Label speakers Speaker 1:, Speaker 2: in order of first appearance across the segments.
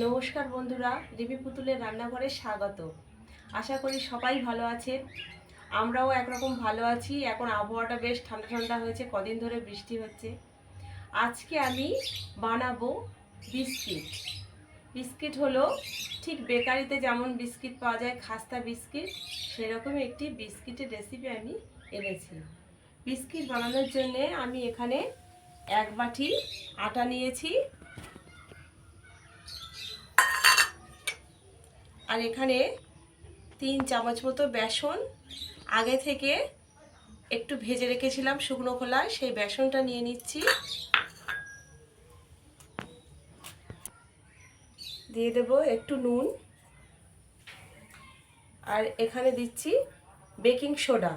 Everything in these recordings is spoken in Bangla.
Speaker 1: নমস্কার বন্ধুরা, রিমি পুতুলের রান্নাঘরে স্বাগত। আশা করি সবাই ভালো আছেন। আমরাও একরকম ভালো আছি। এখন আবহাওয়াটা বেশ ঠান্ডা ঠান্ডা হয়েছে, কদিন ধরে বৃষ্টি হচ্ছে। আজকে আমি বানাবো বিস্কিট। বিস্কিট হলো ঠিক বেকারিতে যেমন বিস্কিট পাওয়া যায়, খাস্তা বিস্কিট, সেরকম একটি বিস্কিটের রেসিপি আমি এনেছি। বিস্কিট বানানোর জন্যে আমি এখানে এক বাটি আটা নিয়েছি আর এখানে তিন চামচ মতো বেসন। আগে থেকে একটু ভেজে রেখেছিলাম শুকনো খোলায় সেই বেসনটা নিয়ে নিচ্ছি। দিয়ে দেব একটু নুন। আর এখানে দিচ্ছি বেকিং সোডা।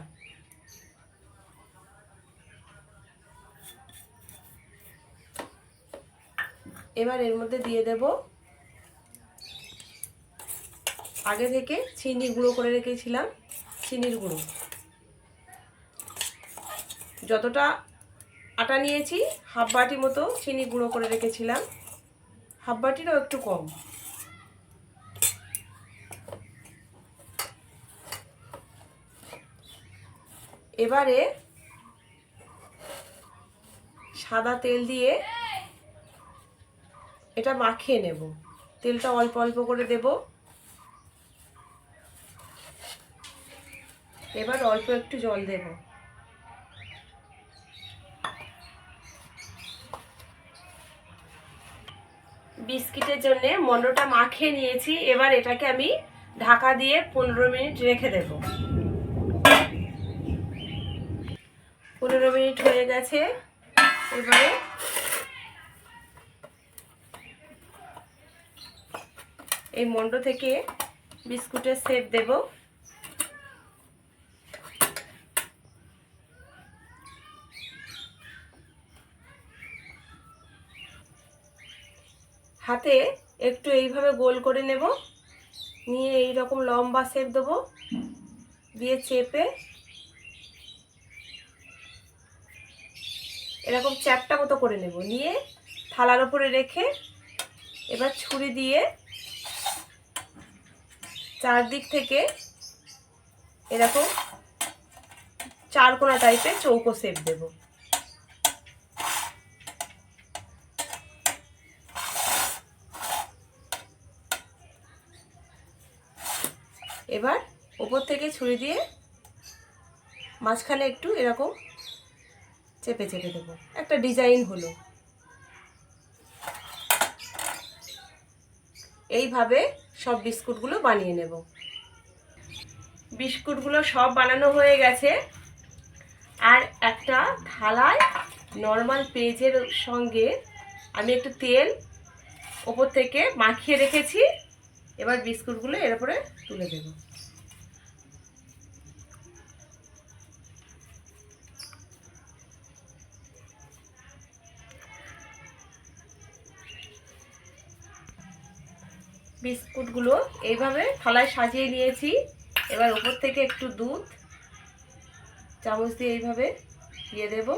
Speaker 1: এবার এর মধ্যে দিয়ে দেবো আগে থেকে চিনি গুঁড়ো করে রেখেছিলাম, চিনির গুঁড়ো। যতটা আটা নিয়েছি, হাফ বাটি মতো চিনি গুঁড়ো করে রেখেছিলাম। হাফ বাটিরও একটু কম। এবারে সাদা তেল দিয়ে এটা মাখিয়ে নেব। তেলটা অল্প অল্প করে দেবো। এবার অল্প একটু জল দেব। বিস্কিটের জন্য মন্ডটা মাখিয়ে নিয়েছি, এবার এটাকে আমি ঢাকা দিয়ে পনেরো মিনিট রেখে দেব। পনেরো মিনিট হয়ে গেছে, এবারে এই মন্ড থেকে বিস্কুটের সেপ দেবো। হাতে একটু এইভাবে গোল করে নেব। নিয়ে এই রকম লম্বা শেপ দেবো। দিয়ে চেপে এরকম চ্যাপটা মতো করে নেব। নিয়ে থালার ওপরে রেখে এবার ছুরি দিয়ে চারদিক থেকে এরকম চারকোনা টাইপের চৌকো শেপ দেবো। এবার ওপর থেকে ছুরি দিয়ে মাঝখানে একটু এরকম চেপে চেপে দেবো। একটা ডিজাইন হলো। এইভাবে সব বিস্কুটগুলো বানিয়ে নেব। বিস্কুটগুলো সব বানানো হয়ে গেছে। আর একটা থালায় নর্মাল পেজের সঙ্গে আমি একটু তেল ওপর থেকে মাখিয়ে রেখেছি। এবার বিস্কুটগুলো এর উপরে তুলে দেব। বিস্কুটগুলো এইভাবে থালায় সাজিয়ে নিয়েছি। এবার উপর থেকে একটু দুধ, চামচ দিয়ে এইভাবে দিয়ে দেবো।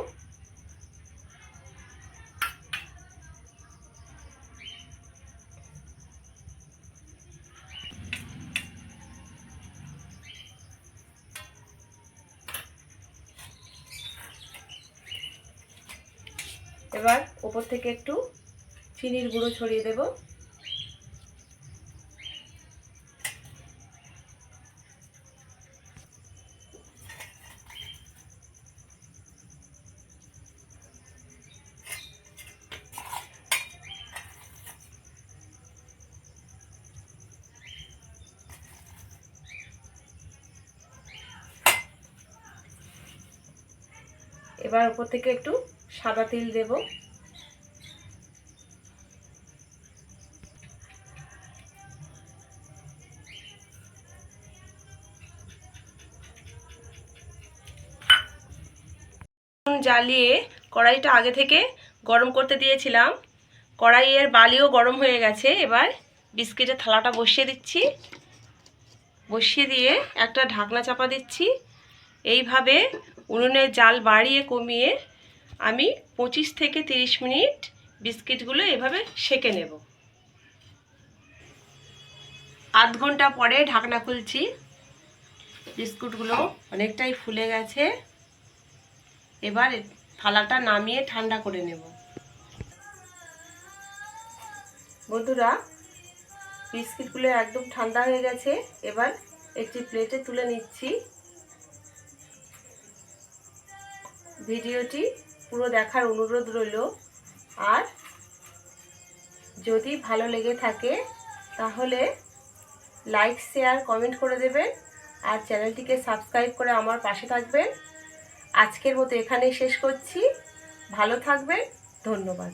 Speaker 1: এবার ওপর থেকে একটু চিনির গুঁড়ো ছড়িয়ে দেব। এবার উপর থেকে একটু সাদা তিল দেবো। জ্বালিয়ে কড়াইটা আগে থেকে গরম করতে দিয়েছিলাম। কড়াইয়ের বালিও গরম হয়ে গেছে। এবার বিস্কিটের থালাটা বসিয়ে দিচ্ছি। বসিয়ে দিয়ে একটা ঢাকনা চাপা দিচ্ছি। এইভাবে উনুনের জাল বাড়িয়ে কমিয়ে আমি পঁচিশ থেকে তিরিশ মিনিট বিস্কিটগুলো এভাবে সেকে নেব। আধ ঘণ্টা পরে ঢাকনা খুলছি। বিস্কুটগুলো অনেকটাই ফুলে গেছে। এবার থালাটা নামিয়ে ঠান্ডা করে নেব। বন্ধুরা, বিস্কিটগুলো একদম ঠান্ডা হয়ে গেছে। এবার একটি প্লেটে তুলে নিচ্ছি। ভিডিওটি পুরো দেখার অনুরোধ রইল। আর যদি ভালো লেগে থাকে, তাহলে লাইক শেয়ার কমেন্ট করে দেবেন। আর চ্যানেলটিকে সাবস্ক্রাইব করে আমার পাশে থাকবেন। আজকের মতো এখানেই শেষ করছি। ভালো থাকবেন। ধন্যবাদ।